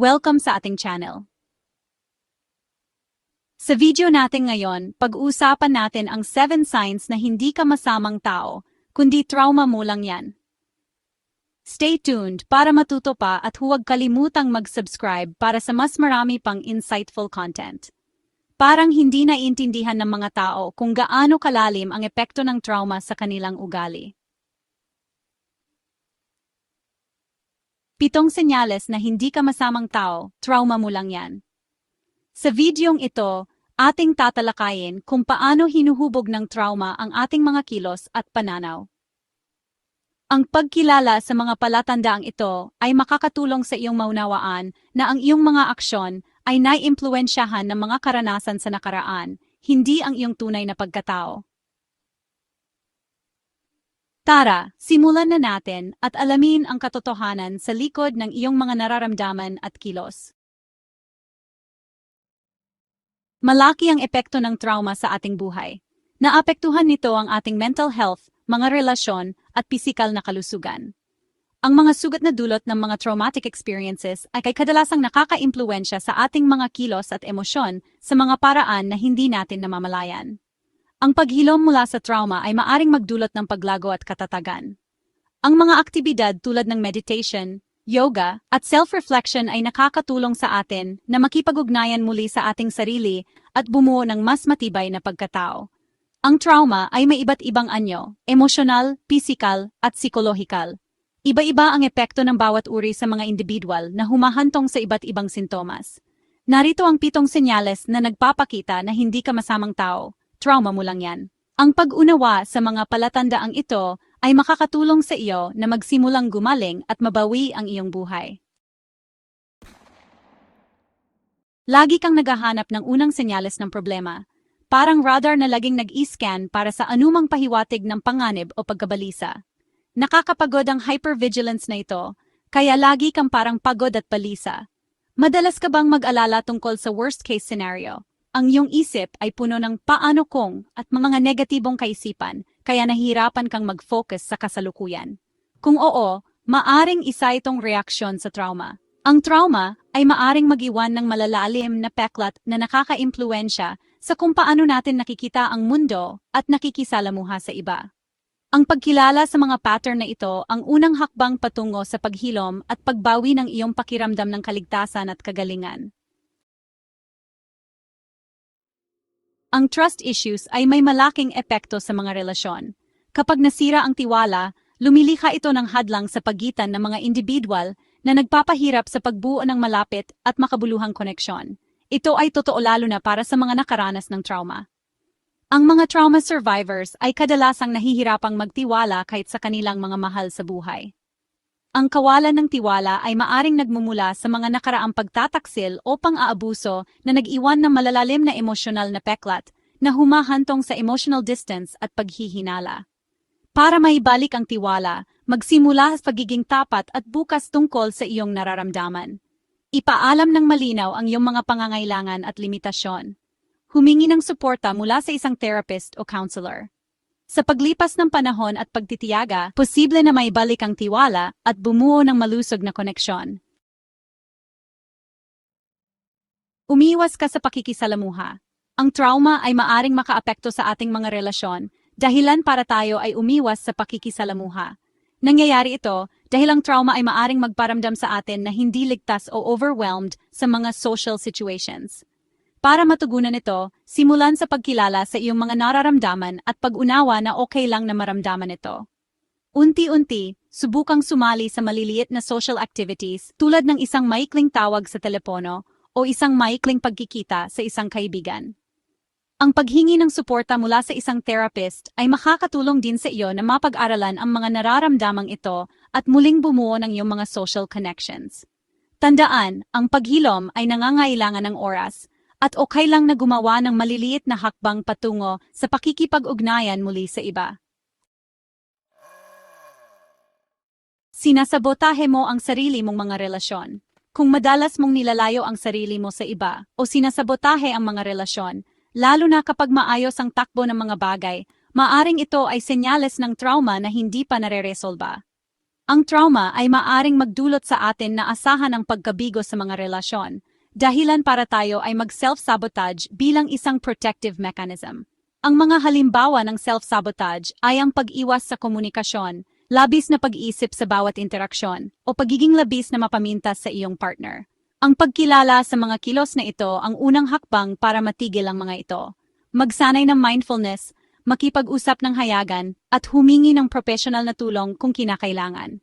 Welcome sa ating channel. Sa video natin ngayon, pag-uusapan natin ang 7 signs na hindi ka masamang tao, kundi trauma mo lang yan. Stay tuned para matuto pa at huwag kalimutang mag-subscribe para sa mas marami pang insightful content. Parang hindi naiintindihan ng mga tao kung gaano kalalim ang epekto ng trauma sa kanilang ugali. Pitong senyales na hindi ka masamang tao, trauma mo lang yan. Sa videong ito, ating tatalakayin kung paano hinuhubog ng trauma ang ating mga kilos at pananaw. Ang pagkilala sa mga palatandaang ito ay makakatulong sa iyong maunawaan na ang iyong mga aksyon ay naiimpluwensyahan ng mga karanasan sa nakaraan, hindi ang iyong tunay na pagkatao. Tara, simulan na natin at alamin ang katotohanan sa likod ng iyong mga nararamdaman at kilos. Malaki ang epekto ng trauma sa ating buhay. Naapektuhan nito ang ating mental health, mga relasyon, at pisikal na kalusugan. Ang mga sugat na dulot ng mga traumatic experiences ay kay kadalasang nakaka-impluensya sa ating mga kilos at emosyon sa mga paraan na hindi natin namamalayan. Ang paghilom mula sa trauma ay maaring magdulot ng paglago at katatagan. Ang mga aktibidad tulad ng meditation, yoga, at self-reflection ay nakakatulong sa atin na makipag-ugnayan muli sa ating sarili at bumuo ng mas matibay na pagkatao. Ang trauma ay may iba't ibang anyo, emosyonal, pisikal, at psikolohikal. Iba-iba ang epekto ng bawat uri sa mga individual na humahantong sa iba't ibang sintomas. Narito ang pitong senyales na nagpapakita na hindi ka masamang tao trauma mo lang yan. Ang pag-unawa sa mga palatandaang ito ay makakatulong sa iyo na magsimulang gumaling at mabawi ang iyong buhay. Lagi kang naghahanap ng unang senyales ng problema, parang radar na laging nag-e-scan para sa anumang pahiwatig ng panganib o pagkabalisa. Nakakapagod ang hypervigilance na ito, kaya lagi kang parang pagod at balisa. Madalas ka bang mag-alala tungkol sa worst-case scenario? Ang iyong isip ay puno ng paano kung at mga negatibong kaisipan, kaya nahihirapan kang mag-focus sa kasalukuyan. Kung oo, maaring isa itong reaksyon sa trauma. Ang trauma ay maaring magiwan ng malalalim na peklat na nakaka-impluensya sa kung paano natin nakikita ang mundo at nakikisalamuha sa iba. Ang pagkilala sa mga pattern na ito ang unang hakbang patungo sa paghilom at pagbawi ng iyong pakiramdam ng kaligtasan at kagalingan. Ang trust issues ay may malaking epekto sa mga relasyon. Kapag nasira ang tiwala, lumilikha ito ng hadlang sa pagitan ng mga individual na nagpapahirap sa pagbuo ng malapit at makabuluhang koneksyon. Ito ay totoo lalo na para sa mga nakaranas ng trauma. Ang mga trauma survivors ay kadalasang nahihirapang magtiwala kahit sa kanilang mga mahal sa buhay. Ang kawalan ng tiwala ay maaring nagmumula sa mga nakaraang pagtataksil o pang-aabuso na nag-iwan ng malalalim na emosyonal na peklat na humahantong sa emotional distance at paghihinala. Para maibalik ang tiwala, magsimula sa pagiging tapat at bukas tungkol sa iyong nararamdaman. Ipaalam ng malinaw ang iyong mga pangangailangan at limitasyon. Humingi ng suporta mula sa isang therapist o counselor. Sa paglipas ng panahon at pagtitiyaga, posible na may balik ang tiwala at bumuo ng malusog na koneksyon. Umiwas ka sa pakikisalamuha. Ang trauma ay maaring makaapekto sa ating mga relasyon, dahilan para tayo ay umiwas sa pakikisalamuha. Nangyayari ito dahil ang trauma ay maaring magparamdam sa atin na hindi ligtas o overwhelmed sa mga social situations. Para matugunan ito, simulan sa pagkilala sa iyong mga nararamdaman at pag-unawa na okay lang na maramdaman ito. Unti-unti, subukang sumali sa maliliit na social activities tulad ng isang maikling tawag sa telepono o isang maikling pagkikita sa isang kaibigan. Ang paghingi ng suporta mula sa isang therapist ay makakatulong din sa iyo na mapag-aralan ang mga nararamdamang ito at muling bumuo ng iyong mga social connections. Tandaan, ang paghilom ay nangangailangan ng oras at okay lang na gumawa ng maliliit na hakbang patungo sa pakikipag-ugnayan muli sa iba. Sinasabotahe mo ang sarili mong mga relasyon. Kung madalas mong nilalayo ang sarili mo sa iba o sinasabotahe ang mga relasyon, lalo na kapag maayos ang takbo ng mga bagay, maaring ito ay senyales ng trauma na hindi pa nare-resolba. Ang trauma ay maaring magdulot sa atin na asahan ang pagkabigo sa mga relasyon, dahilan para tayo ay mag-self-sabotage bilang isang protective mechanism. Ang mga halimbawa ng self-sabotage ay ang pag-iwas sa komunikasyon, labis na pag-iisip sa bawat interaksyon, o pagiging labis na mapamintas sa iyong partner. Ang pagkilala sa mga kilos na ito ang unang hakbang para matigil ang mga ito. Magsanay ng mindfulness, makipag-usap ng hayagan, at humingi ng professional na tulong kung kinakailangan.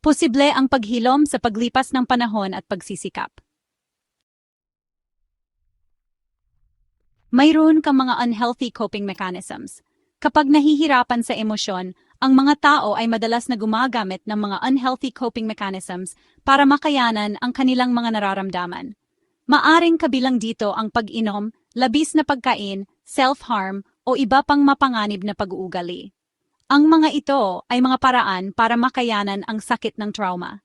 Posible ang paghilom sa paglipas ng panahon at pagsisikap. Mayroon kang mga unhealthy coping mechanisms. Kapag nahihirapan sa emosyon, ang mga tao ay madalas na gumagamit ng mga unhealthy coping mechanisms para makayanan ang kanilang mga nararamdaman. Maaring kabilang dito ang pag-inom, labis na pagkain, self-harm, o iba pang mapanganib na pag-uugali. Ang mga ito ay mga paraan para makayanan ang sakit ng trauma.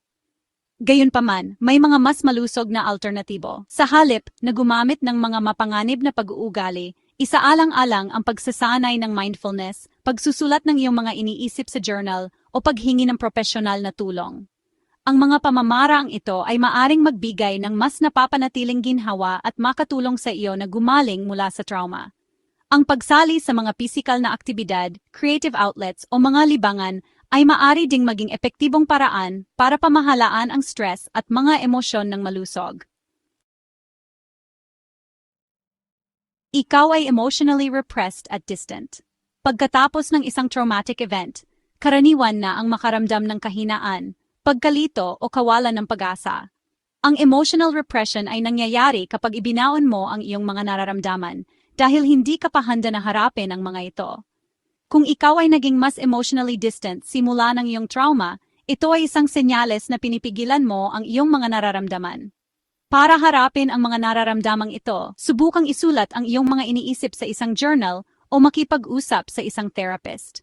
Gayunpaman, may mga mas malusog na alternatibo. Sa halip na gumamit ng mga mapanganib na pag-uugali, isaalang-alang ang pagsasanay ng mindfulness, pagsusulat ng iyong mga iniisip sa journal, o paghingi ng profesional na tulong. Ang mga pamamaraang ito ay maaring magbigay ng mas napapanatiling ginhawa at makatulong sa iyo na gumaling mula sa trauma. Ang pagsali sa mga pisikal na aktibidad, creative outlets o mga libangan ay maari ding maging epektibong paraan para pamahalaan ang stress at mga emosyon ng malusog. Ikaw ay emotionally repressed at distant. Pagkatapos ng isang traumatic event, karaniwan na ang makaramdam ng kahinaan, pagkalito o kawalan ng pag-asa. Ang emotional repression ay nangyayari kapag ibinaon mo ang iyong mga nararamdaman dahil hindi ka pa handa na harapin ang mga ito. Kung ikaw ay naging mas emotionally distant simula ng iyong trauma, ito ay isang senyales na pinipigilan mo ang iyong mga nararamdaman. Para harapin ang mga nararamdamang ito, subukang isulat ang iyong mga iniisip sa isang journal o makipag-usap sa isang therapist.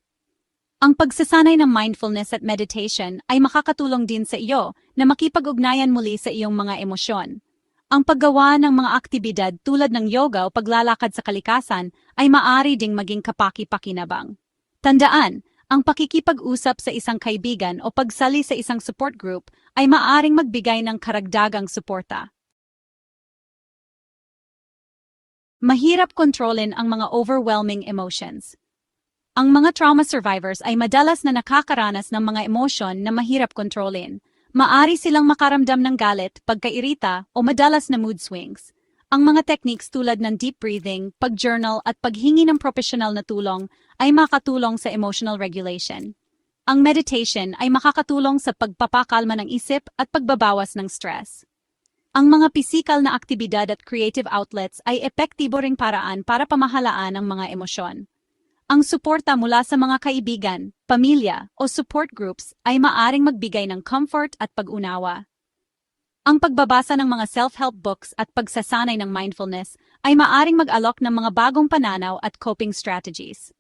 Ang pagsasanay ng mindfulness at meditation ay makakatulong din sa iyo na makipag-ugnayan muli sa iyong mga emosyon. Ang paggawa ng mga aktibidad tulad ng yoga o paglalakad sa kalikasan ay maari ding maging kapaki-pakinabang. Tandaan, ang pakikipag-usap sa isang kaibigan o pagsali sa isang support group ay maaring magbigay ng karagdagang suporta. Mahirap kontrolin ang mga overwhelming emotions. Ang mga trauma survivors ay madalas na nakakaranas ng mga emosyon na mahirap kontrolin. Maari silang makaramdam ng galit, pagkairita, o madalas na mood swings. Ang mga techniques tulad ng deep breathing, pag-journal at paghingi ng profesional na tulong ay makatulong sa emotional regulation. Ang meditation ay makakatulong sa pagpapakalma ng isip at pagbabawas ng stress. Ang mga pisikal na aktibidad at creative outlets ay epektibo ring paraan para pamahalaan ang mga emosyon. Ang suporta mula sa mga kaibigan, pamilya, o support groups ay maaring magbigay ng comfort at pag-unawa. Ang pagbabasa ng mga self-help books at pagsasanay ng mindfulness ay maaring mag-alok ng mga bagong pananaw at coping strategies.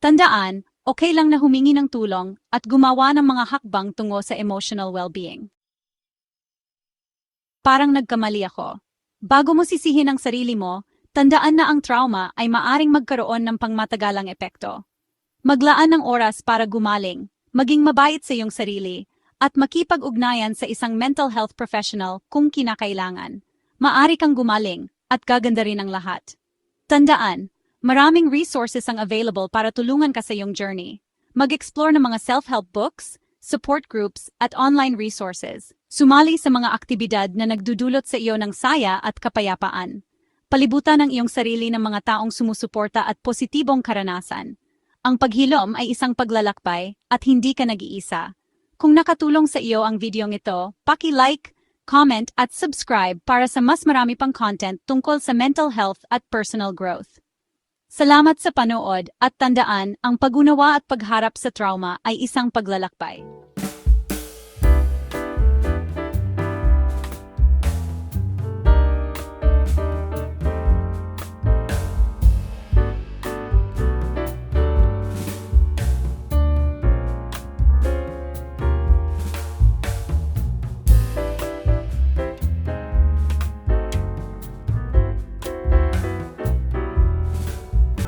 Tandaan, okay lang na humingi ng tulong at gumawa ng mga hakbang tungo sa emotional well-being. Parang nagkamali ako. Bago mo sisihin ang sarili mo, tandaan na ang trauma ay maaring magkaroon ng pangmatagalang epekto. Maglaan ng oras para gumaling, maging mabait sa iyong sarili, at makipag-ugnayan sa isang mental health professional kung kinakailangan. Maari kang gumaling, at gaganda rin ang lahat. Tandaan, maraming resources ang available para tulungan ka sa iyong journey. Mag-explore ng mga self-help books, support groups, at online resources. Sumali sa mga aktibidad na nagdudulot sa iyo ng saya at kapayapaan palibutan ang iyong sarili ng mga taong sumusuporta at positibong karanasan. Ang paghilom ay isang paglalakbay at hindi ka nag-iisa. Kung nakatulong sa iyo ang videong ito, paki-like, comment at subscribe para sa mas marami pang content tungkol sa mental health at personal growth. Salamat sa panood at tandaan ang pagunawa at pagharap sa trauma ay isang paglalakbay.